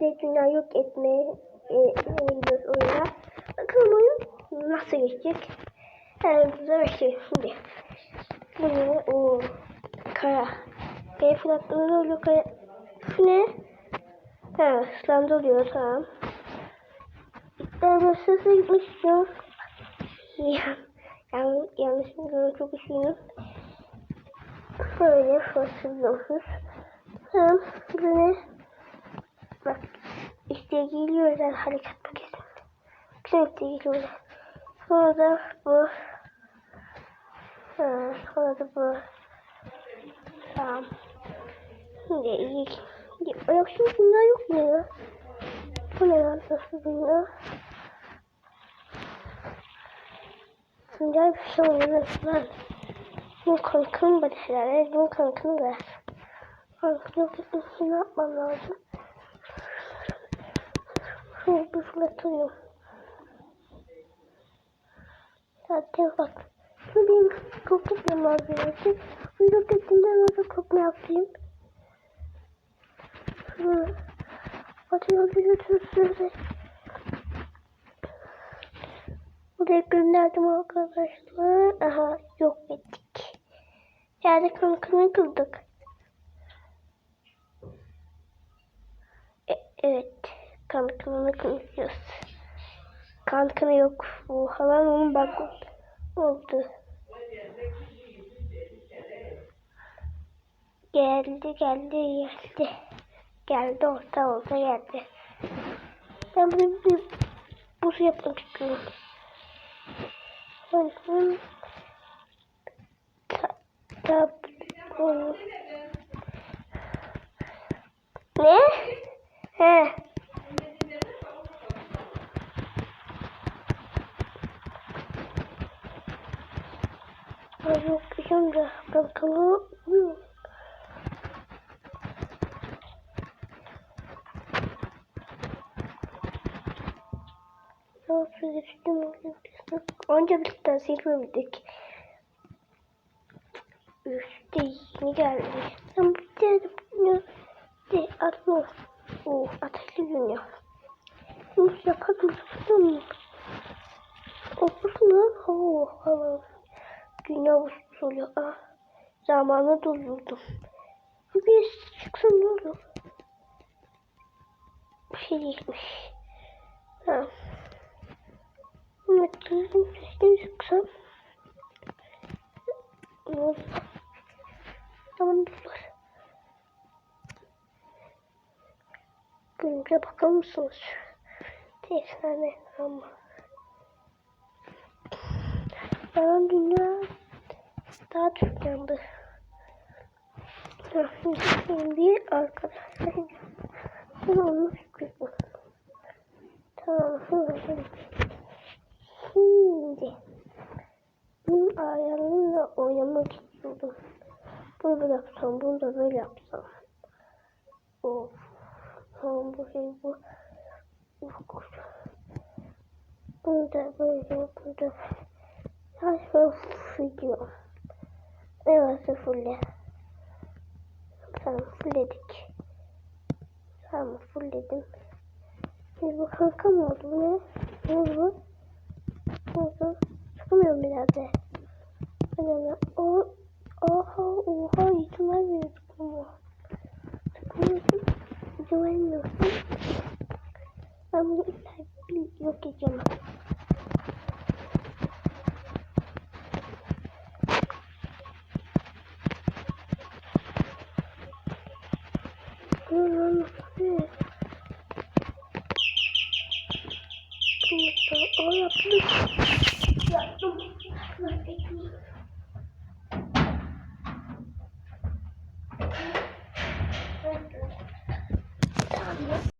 işte dünya yok etmeye e, gidiyoruz oyuna. Bakalım oyun nasıl geçecek. Yani bir şey. Şimdi. Bunu o kara. Kaya fırlatmaları oluyor kaya. Şu ne? Ha, ıslandı oluyor tamam. Ben sırasına gitmek istiyorum. Ya, yan, yanlışlıkla çok üşüyorum. Şöyle fırsızlıyoruz. Tamam. Böyle bak geliyor özel hareket paketi. Güzel işte geliyor. Sonra da bu. Ha, sonra da bu. Tamam. Şimdi iyi. Yok şimdi dünya yok mu ya? Bu ne lan nasıl dünya? Güzel bir şey oluyor resmen. Bunun kankını bana herhalde. Bunun kankını ver. Etmesi ne yapmam lazım? Şunu bir. Zaten bak. Şunu benim çok etmem lazım. Yani. Bunu sonra çok ne yapayım? Şunu atıyor bir götürsün. Buraya gönderdim arkadaşlar. Aha yok ettik. Yani kankını kıldık. E, evet. Kankını kılacağız. Kankını yok. Bu halan onun bak oldu. Geldi geldi geldi. Geldi orta orta geldi. Ben bunu bir buz yapmak istiyorum. Bakın. Ta, ta, ne? He. Yok kızım da bakalım. Nasıl geçtim? Önce bir tane silmedik. Üstte yeni geldi. Ben bir tane de atma. Oh ateşli dünya. Bunu. Yapalım. Olur mu? Oh hava. Dünya buzsuz oluyor. Ah. Zamanı doldurdum. Bir çıksa ne? Bir şey değilmiş. Tamam. Evet, sesini çıksam. Ne olur? Tamam dur. Günce bakar mısınız? Efsane ama. Yalan dünya daha çok yandı. Şimdi arkadaşlar bunu onu sıkıyorum. Tamam. Şimdi bunun ayarlarıyla oynamak istiyordum. Bunu böyle yapsam, bunu da böyle yapsam. Of. Tamam bu şey bu. Uf, Bunu da böyle, bunu da her şey video. Evet fulle. Tamam fulledik. Tamam fulledim. Şimdi bu kanka mı oldu bu ne? Ne oldu? Ne oldu? Çıkamıyorum birader. Anne o oha oha izin vermiyor Yaptım.